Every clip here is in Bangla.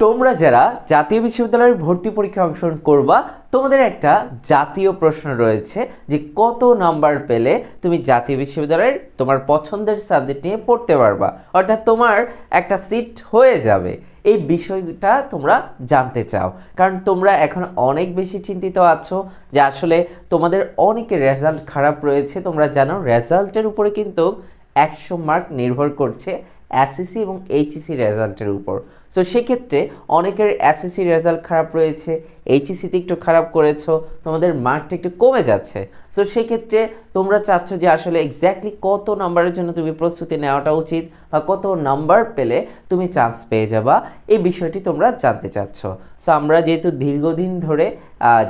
তোমরা যারা জাতীয় বিশ্ববিদ্যালয়ের ভর্তি পরীক্ষা অংশগ্রহণ করবা, তোমাদের একটা জাতীয় প্রশ্ন রয়েছে যে কত নাম্বার পেলে তুমি জাতীয় বিশ্ববিদ্যালয়ের তোমার পছন্দের সাবজেক্ট নিয়ে পড়তে পারবা। অর্থাৎ তোমার একটা সিট হয়ে যাবে। এই বিষয়টা তোমরা জানতে চাও। কারণ তোমরা এখন অনেক বেশি চিন্তিত আছো যে আসলে তোমাদের অনেকের রেজাল্ট খারাপ রয়েছে। তোমরা জানো রেজাল্টের উপরে কিন্তু একশো মার্ক নির্ভর করছে এসএসসি এবং এইচএসসি রেজাল্টের উপর। সো সেক্ষেত্রে অনেকের এসএসসি রেজাল্ট খারাপ রয়েছে এইচএসসিতে একটু খারাপ করেছ, তোমাদের মার্কটা একটু কমে যাচ্ছে। সো সেক্ষেত্রে তোমরা চাচ্ছ যে আসলে এক্স্যাক্টলি কত নাম্বারের জন্য তুমি প্রস্তুতি নেওয়াটা উচিত বা কত নাম্বার পেলে তুমি চান্স পেয়ে যাবা, এই বিষয়টি তোমরা জানতে চাচ্ছ। সো আমরা যেহেতু দীর্ঘদিন ধরে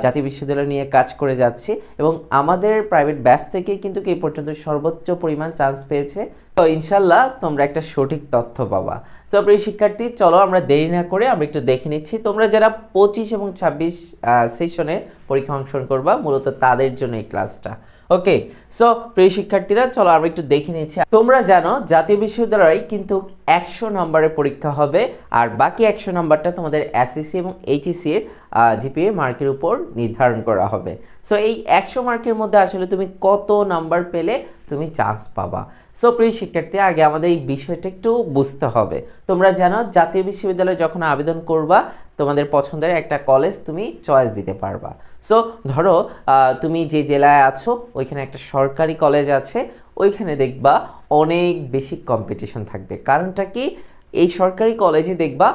জাতীয় বিশ্ববিদ্যালয় নিয়ে কাজ করে যাচ্ছি এবং আমাদের প্রাইভেট ব্যাচ থেকে কিন্তু এই পর্যন্ত সর্বোচ্চ পরিমাণ চান্স পেয়েছে। তো, ইনশাল্লাহ তোমরা একটা সঠিক তথ্য পাবা। তো প্রিয় শিক্ষার্থী, চলো আমরা দেরি না করে আমরা একটু দেখে নিচ্ছি। তোমরা যারা পঁচিশ এবং ছাব্বিশ সেশনে পরীক্ষা অংশগ্রহণ করবা, মূলত তাদের জন্য এই ক্লাসটা ওকে সো প্রিয় শিক্ষার্থীরা, চলো আমরা একটু দেখে নিচ্ছি। তোমরা জানো, জাতীয় বিশ্ববিদ্যালয় কিন্তু একশো নম্বরের পরীক্ষা হবে আর বাকি একশো নম্বরটা তোমাদের এসএসসি এবং এইচএসসি এর জিপিএ মার্কের উপর নির্ধারণ করা হবে। সো এই একশো মার্কের মধ্যে আসলে তুমি কত নাম্বার পেলে তুমি চান্স পাবা। সো প্রিয় শিক্ষার্থী, আগে আমাদের এই বিষয়টা একটু বুঝতে হবে। তোমরা জানো, জাতীয় বিশ্ববিদ্যালয়ে যখন আবেদন করবা, তোমাদের পছন্দের একটা কলেজ তুমি চয়েস দিতে পারবা। সো ধরো তুমি যে জেলায় আছো, ওইখানে একটা সরকারি কলেজ আছে ওইখানে দেখবা অনেক বেশি কম্পিটিশন থাকবে। কারণটা কি? এই সরকারি কলেজে দেখবা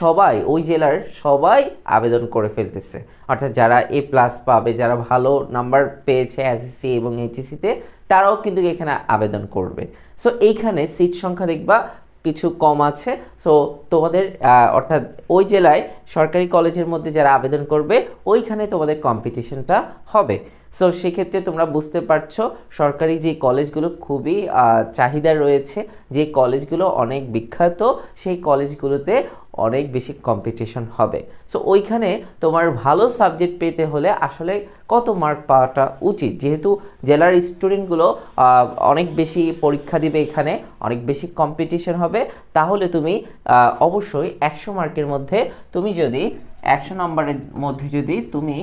সবাই, ওই জেলার সবাই আবেদন করে ফেলতেছে। অর্থাৎ যারা এ প্লাস পাবে, যারা ভালো নাম্বার পেয়েছে এসএসসি এবং এইচএসসিতে তারাও কিন্তু এখানে আবেদন করবে। সো এইখানে সিট সংখ্যা দেখবা কিছু কম আছে। সো তোমাদের অর্থাৎ ওই জেলায় সরকারি কলেজের মধ্যে যারা আবেদন করবে, ওইখানে তোমাদের কম্পিটিশনটা হবে। সো সেক্ষেত্রে তোমরা বুঝতে পারছ, সরকারি যে কলেজগুলো খুবই চাহিদা রয়েছে, যে কলেজগুলো অনেক বিখ্যাত, সেই কলেজগুলোতে অনেক বেশি কম্পিটিশন হবে। সো ওইখানে তোমার ভালো সাবজেক্ট পেতে হলে আসলে কত মার্ক পাওয়াটা উচিত? যেহেতু জেলার স্টুডেন্টগুলো অনেক বেশি পরীক্ষা দিবে এখানে, অনেক বেশি কম্পিটিশন হবে, তাহলে তুমি অবশ্যই একশো মার্কের মধ্যে তুমি যদি একশো নম্বরের মধ্যে যদি তুমি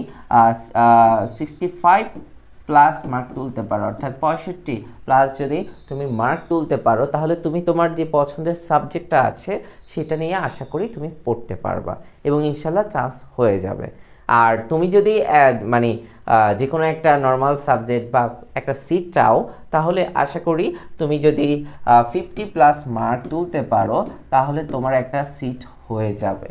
সিক্সটি ফাইভ প্লাস মার্ক তুলতে পারো, অর্থাৎ পঁয়ষট্টি প্লাস যদি তুমি মার্ক তুলতে পারো, তাহলে তুমি তোমার যে পছন্দের সাবজেক্টটা আছে, সেটা নিয়ে আশা করি তুমি পড়তে পারবা এবং ইনশাল্লাহ চান্স হয়ে যাবে। আর তুমি যদি মানে যে কোনো একটা নর্মাল সাবজেক্ট বা একটা সিট চাও, তাহলে আশা করি তুমি যদি ফিফটি প্লাস মার্ক তুলতে পারো, তাহলে তোমার একটা সিট হয়ে যাবে।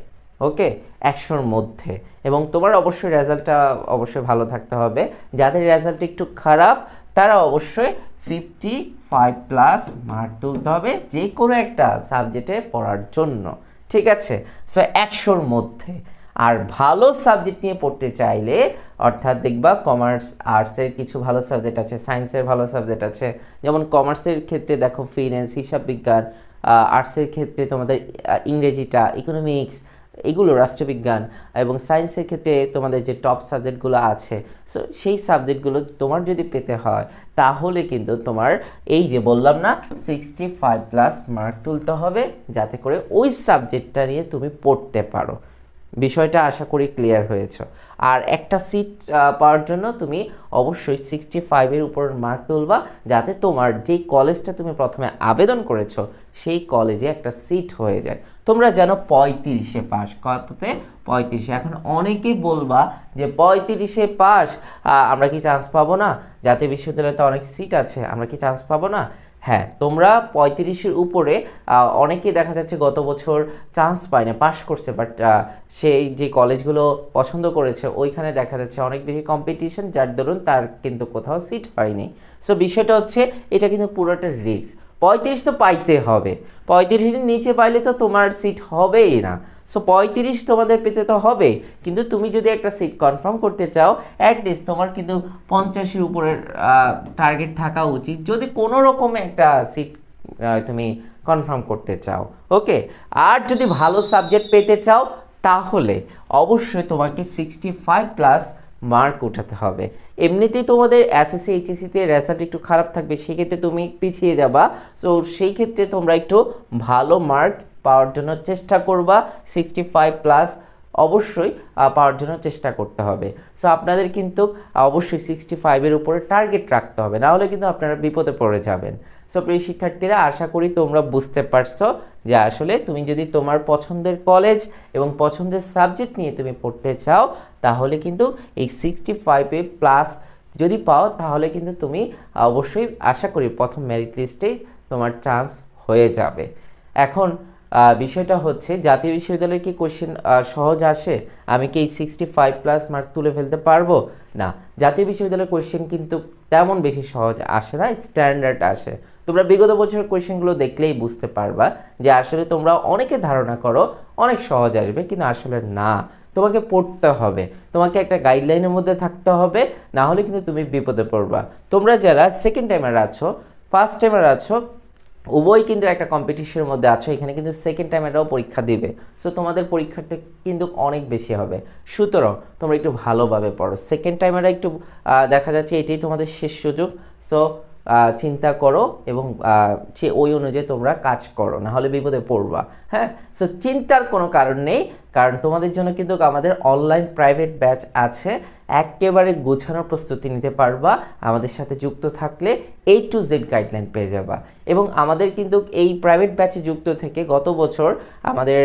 ওকে, একশোর মধ্যে। এবং তোমার অবশ্যই রেজাল্টটা অবশ্যই ভালো থাকতে হবে। যাদের রেজাল্ট একটু খারাপ, তারা অবশ্যই ফিফটি ফাইভ প্লাস মার্ক তুলতে হবে যে কোনো একটা সাবজেক্টে পড়ার জন্য। ঠিক আছে? সো একশোর মধ্যে। আর ভালো সাবজেক্ট নিয়ে পড়তে চাইলে, অর্থাৎ দেখবা কমার্স আর্টসের কিছু ভালো সাবজেক্ট আছে সায়েন্সের ভালো সাবজেক্ট আছে। যেমন কমার্সের ক্ষেত্রে দেখো ফিনান্স হিসাব বিজ্ঞান আর্টসের ক্ষেত্রে তোমাদের ইংরেজিটা ইকোনমিক্স এগুলো রাষ্ট্রবিজ্ঞান এবং সায়েন্সের ক্ষেত্রে তোমাদের যে টপ সাবজেক্টগুলো আছে সো সেই সাবজেক্টগুলো তোমার যদি পেতে হয়, তাহলে কিন্তু তোমার এই যে বললাম না সিক্সটি ফাইভ প্লাস মার্ক তুলতে হবে, যাতে করে ওই সাবজেক্টটা নিয়ে তুমি পড়তে পারো। বিষয়টা আশা করি ক্লিয়ার হয়েছে। আর একটা সিট পাওয়ার জন্য তুমি অবশ্যই সিক্সটি ফাইভের উপর মার্ক তুলবা, যাতে তোমার যেই কলেজটা তুমি প্রথমে আবেদন করেছ, সেই কলেজে একটা সিট হয়ে যায়। তোমরা যেন পঁয়ত্রিশে পাস কততে? পঁয়ত্রিশে। এখন অনেকেই বলবা যে পঁয়ত্রিশে পাস আমরা কি চান্স পাবো না? জাতীয় বিশ্ববিদ্যালয়ে তো অনেক সিট আছে, আমরা কি চান্স পাবো না? হ্যাঁ তোমরা পঁয়ত্রিশের উপরে অনেকেই দেখা যাচ্ছে গত বছর চান্স পায় না পাশ করছে বাট সেই যে কলেজগুলো পছন্দ করেছে, ওইখানে দেখা যাচ্ছে অনেক বেশি কম্পিটিশন যার দরুন তার কিন্তু কোথাও সিট হয়নি। সো বিষয়টা হচ্ছে, এটা কিন্তু পুরোটা রিস্ক পঁয়ত্রিশ তো পাইতে হবে। পঁয়ত্রিশের নিচে পাইলে তো তোমার সিট হবেই না। সো পঁয়ত্রিশ তোমাদের পেতে তো হবে। কিন্তু তুমি যদি একটা সিট কনফার্ম করতে চাও অ্যাটলিস্ট তোমার কিন্তু পঞ্চাশের উপরের টার্গেট থাকা উচিত। যদি কোনো রকমে একটা সিট তুমি কনফার্ম করতে চাও। ওকে আর যদি ভালো সাবজেক্ট পেতে চাও, তাহলে অবশ্যই তোমাকে সিক্সটি ফাইভ প্লাস মার্ক উঠাতে হবে। এমনিতেই তোমাদের এসএসসি এইচএসসিতে রেজাল্ট একটু খারাপ থাকবে, সেক্ষেত্রে তুমি পিছিয়ে যাবা। সো সেই ক্ষেত্রে তোমরা একটু ভালো মার্ক পাওয়ার জন্য চেষ্টা করবা সিক্সটি ফাইভ প্লাস অবশ্যই পাওয়ার জন্য চেষ্টা করতে হবে। সো আপনাদের কিন্তু অবশ্যই সিক্সটি ফাইভের উপরে টার্গেট রাখতে হবে, না হলে কিন্তু আপনারা বিপদে পড়ে যাবেন। সো প্রিয় শিক্ষার্থীরা, আশা করি তোমরা বুঝতে পারছ যে আসলে তুমি যদি তোমার পছন্দের কলেজ এবং পছন্দের সাবজেক্ট নিয়ে তুমি পড়তে চাও, তাহলে কিন্তু এই সিক্সটি ফাইভে প্লাস যদি পাও, তাহলে কিন্তু তুমি অবশ্যই আশা করি প্রথম মেরিট লিস্টেই তোমার চান্স হয়ে যাবে। এখন বিষয়টা হচ্ছে, জাতীয় বিশ্ববিদ্যালয়ে কি কোশ্চেন সহজ আসে? আমি কি এই সিক্সটি ফাইভ প্লাস মার্ক তুলে ফেলতে পারব? না। জাতীয় বিশ্ববিদ্যালয়ের কোশ্চেন কিন্তু তেমন বেশি সহজ আসে না স্ট্যান্ডার্ড আসে। তোমরা বিগত বছরের কোশ্চেনগুলো দেখলেই বুঝতে পারবা যে আসলে তোমরা অনেকে ধারণা করো, অনেক সহজ আসবে, কিন্তু আসলে না। তোমাকে পড়তে হবে। তোমাকে একটা গাইডলাইনের মধ্যে থাকতে হবে, না হলে কিন্তু তুমি বিপদে পড়বা। তোমরা যারা সেকেন্ড টাইমার আছো ফার্স্ট টাইমার আছো উভয় কিন্তু একটা কম্পিটিশনের মধ্যে আছো, এখানে কিন্তু সেকেন্ড টাইম এটাও পরীক্ষা দিবে। সো তোমাদের পরীক্ষাটা কিন্তু অনেক বেশি হবে। সুতরাং, তোমরা একটু ভালোভাবে পড়ো। সেকেন্ড টাইম এটা একটু দেখা যাচ্ছে এটাই তোমাদের শেষ সুযোগ। সো চিন্তা করো এবং সে ওই অনুযায়ী তোমরা কাজ করো না হলে বিপদে পড়বা। হ্যাঁ? সো চিন্তার কোনো কারণ নেই। কারণ তোমাদের জন্য কিন্তু আমাদের অনলাইন প্রাইভেট ব্যাচ আছে। একেবারে গোছানোর প্রস্তুতি নিতে পারবা। আমাদের সাথে যুক্ত থাকলে এই টু জেড গাইডলাইন পেয়ে যাবা। এবং আমাদের কিন্তু এই প্রাইভেট ব্যাচে যুক্ত থেকে গত বছর আমাদের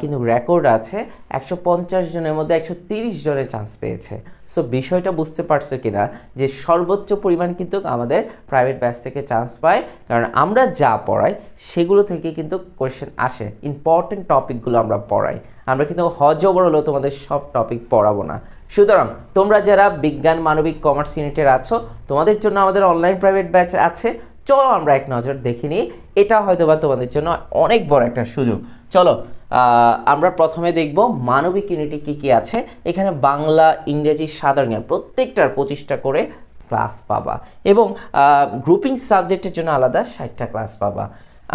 কিন্তু রেকর্ড আছে। একশো পঞ্চাশ জনের মধ্যে একশো তিরিশ জনের চান্স পেয়েছে। সো বিষয়টা বুঝতে পারছ কিনা যে সর্বোচ্চ পরিমাণ কিন্তু আমাদের প্রাইভেট ব্যাচ থেকে চান্স পায়। কারণ আমরা যা পড়াই, সেগুলো থেকে কিন্তু কোয়েশ্চেন আসে। ইম্পর্টেন্ট টপিকগুলো আমরা পড়াই। আমরা কিন্তু হজ হজবরলও তোমাদের সব টপিক পড়াবো না। সুতরাং, তোমরা যারা বিজ্ঞান, মানবিক কমার্স ইউনিটের আছো, তোমাদের জন্য আমাদের অনলাইন প্রাইভেট ব্যাচ আছে। চলো আমরা এক নজর দেখে নিই। এটা হয়তো বা তোমাদের জন্য অনেক বড় একটা সুযোগ। চলো আমরা প্রথমে দেখব মানবিক ইউনিটে কী কী আছে। এখানে বাংলা, ইংরেজি, সাধারণ জ্ঞান প্রত্যেকটার পঁচিশটা করে ক্লাস পাবা। এবং গ্রুপিং সাবজেক্টের জন্য আলাদা ষাটটা ক্লাস পাবা।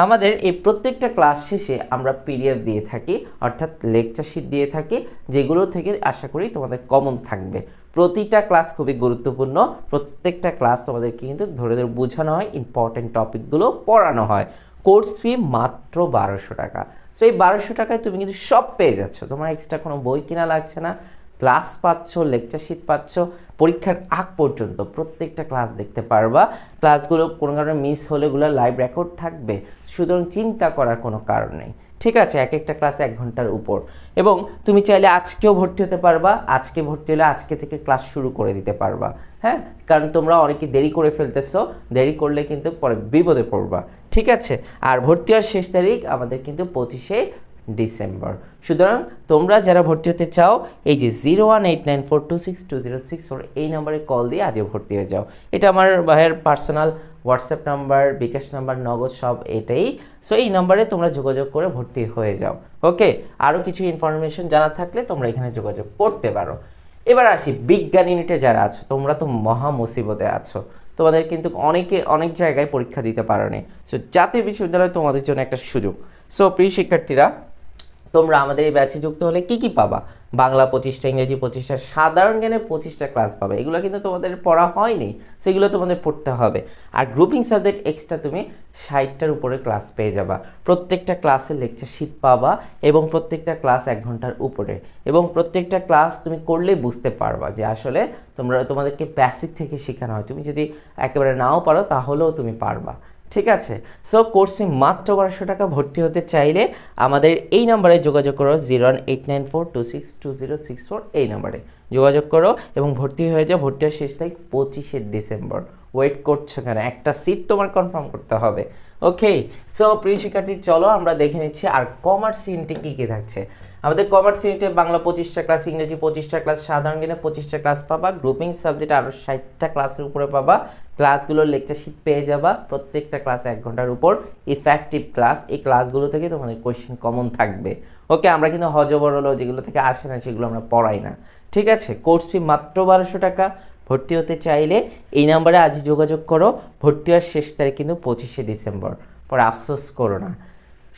আমাদের এই প্রত্যেকটা ক্লাস শেষে আমরা পিডিএফ দিয়ে থাকি, অর্থাৎ লেকচার শিট দিয়ে থাকি, যেগুলো থেকে আশা করি তোমাদের কমন থাকবে। প্রতিটা ক্লাস খুবই গুরুত্বপূর্ণ। প্রত্যেকটা ক্লাস তোমাদেরকে কিন্তু ধরে ধরে বোঝানো হয় ইম্পর্টেন্ট টপিকগুলো পড়ানো হয়। কোর্স ফি মাত্র বারোশো টাকা। সো এই বারোশো টাকায় তুমি কিন্তু সব পেয়ে যাচ্ছ। তোমার এক্সট্রা কোনো বই কিনা লাগছে না। ক্লাস পাচ্ছ লেকচার শিট পাচ্ছ, পরীক্ষার আগ পর্যন্ত প্রত্যেকটা ক্লাস দেখতে পারবা। ক্লাসগুলো কোনো কারণে মিস হলে ওগুলো লাইভ রেকর্ড থাকবে। সুতরাং চিন্তা করার কোনো কারণ নেই। ঠিক আছে এক একটা ক্লাস এক ঘণ্টার উপর। এবং তুমি চাইলে আজকেও ভর্তি হতে পারবা। আজকে ভর্তি হলে আজকে থেকে ক্লাস শুরু করে দিতে পারবা। হ্যাঁ? কারণ তোমরা অনেকে দেরি করে ফেলতেছো। দেরি করলে কিন্তু পরে বিপদে পড়বা। ঠিক আছে? আর ভর্তি হওয়ার শেষ তারিখ আমাদের কিন্তু পঁচিশে ডিসেম্বর। সুতরাং তোমরা যারা ভর্তি হতে চাও, এই যে zero one eight nine four two six two zero six four, এই নাম্বারে কল দিয়ে আজও ভর্তি হয়ে যাও। এটা আমার ভাইয়ের personal WhatsApp number, bKash number, Nagad সব এটাই। সো এই নাম্বারে তোমরা যোগাযোগ করে ভর্তি হয়ে যাও। ওকে আরও কিছু ইনফরমেশন জানা থাকলে তোমরা এখানে যোগাযোগ করতে পারো। এবার আসি, বিজ্ঞান ইউনিটে যারা আছো, তোমরা তো মহা মুসিবতে আছো। তোমাদের কিন্তু অনেকে অনেক জায়গায় পরীক্ষা দিতে পারো সো জাতীয় বিশ্ববিদ্যালয় তোমাদের জন্য একটা সুযোগ। সো প্রিয় শিক্ষার্থীরা তোমরা আমাদের এই ব্যাচে যুক্ত হলে কি কি পাবা? বাংলা পঁচিশটা, ইংরেজি পঁচিশটা, সাধারণ জ্ঞানের পঁচিশটা ক্লাস পাবে। এগুলো কিন্তু তোমাদের পড়া হয়নি সেগুলো তোমাদের পড়তে হবে। আর গ্রুপিং সাবজেক্ট এক্সট্রা তুমি ষাটটার উপরে ক্লাস পেয়ে যাবা। প্রত্যেকটা ক্লাসের লেকচার শিট পাবা এবং প্রত্যেকটা ক্লাস এক ঘণ্টার উপরে। এবং প্রত্যেকটা ক্লাস তুমি করলেই বুঝতে পারবা যে আসলে তোমরা, তোমাদেরকে বেসিক থেকে শেখানো হয়। তুমি যদি একেবারে নাও পারো, তাহলেও তুমি পারবা। ঠিক আছে? সো কোর্স মাত্র বারোশো টাকা ভর্তি হতে চাইলে আমাদের এই নাম্বারে যোগাযোগ করো zero one eight nine four two six two zero six four এই নাম্বারে যোগাযোগ করো এবং ভর্তি হয়ে যাও। ভর্তি হওয়ার শেষ তারিখ পঁচিশে ডিসেম্বর ওয়েট করছ কেন? একটা সিট তোমার কনফার্ম করতে হবে। ওকে সো প্রিয় শিক্ষার্থী, চলো আমরা দেখে নিচ্ছি আর কমার্স ইউনিটে কী কী থাকছে। আমাদের কমার্স ইউনিটে বাংলা পঁচিশটা ক্লাস ইংরেজি পঁচিশটা ক্লাস সাধারণ জ্ঞানে পঁচিশটা ক্লাস পাবা গ্রুপিং সাবজেক্ট আরও ষাটটা ক্লাসের উপরে পাবা। ক্লাসগুলোর লেকচার শিট পেয়ে যাবা প্রত্যেকটা ক্লাস এক ঘণ্টার উপর। ইফেক্টিভ ক্লাস এই ক্লাসগুলো থেকে তোমাদের কোয়েশ্চেন কমন থাকবে। ওকে আমরা কিন্তু হজবরল যেগুলো থেকে আসে না, সেগুলো আমরা পড়াই না। ঠিক আছে? কোর্স ফি মাত্র বারোশো টাকা। ভর্তি হতে চাইলে এই নাম্বারে আজই যোগাযোগ করো। ভর্তি হওয়ার শেষ তারিখ কিন্তু পঁচিশে ডিসেম্বর। পরে আফসোস করো না।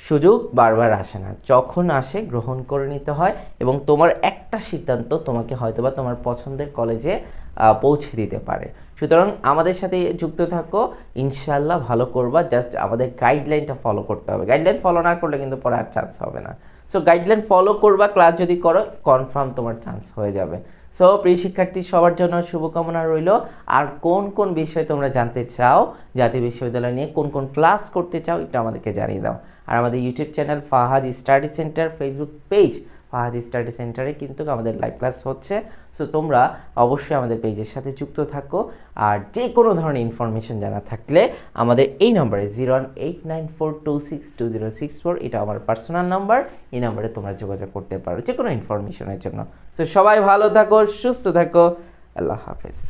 সুযোগ বারবার আসে না। যখন আসে গ্রহণ করে নিতে হয় এবং তোমার একটা একটা সিদ্ধান্ত তোমাকে হয়তোবা তোমার পছন্দের কলেজে পৌঁছে দিতে পারে। সুতরাং আমাদের সাথে যুক্ত থাকো ইনশাল্লাহ ভালো করবা জাস্ট আমাদের গাইডলাইনটা ফলো করতে হবে। গাইডলাইন ফলো না করলে কিন্তু পরে আর চান্স হবে না। সো গাইডলাইন ফলো করবা ক্লাস যদি করো কনফার্ম তোমার চান্স হয়ে যাবে। সো প্রিয় শিক্ষার্থী, সবার জন্য শুভকামনা রইল। আর কোন কোন বিষয় তোমরা জানতে চাও, জাতীয় বিশ্ববিদ্যালয় নিয়ে কোন কোন ক্লাস করতে চাও, এটা আমাদেরকে জানিয়ে দাও। আর আমাদের YouTube channel Fahad study centre Facebook page Fahad study সেন্টারে কিন্তু আমাদের লাইভ ক্লাস হচ্ছে। সো তোমরা অবশ্যই আমাদের পেজের সাথে যুক্ত থাকো। আর যে কোনো ধরনের ইনফরমেশন জানা থাকলে আমাদের এই নম্বরে zero one eight nine four two six two zero six four এটা আমার পার্সোনাল নাম্বার এই নাম্বারে তোমরা যোগাযোগ করতে পারো যে কোনো ইনফরমেশনের জন্য। সো সবাই ভালো থাকো, সুস্থ থাকো, আল্লাহ হাফেজ।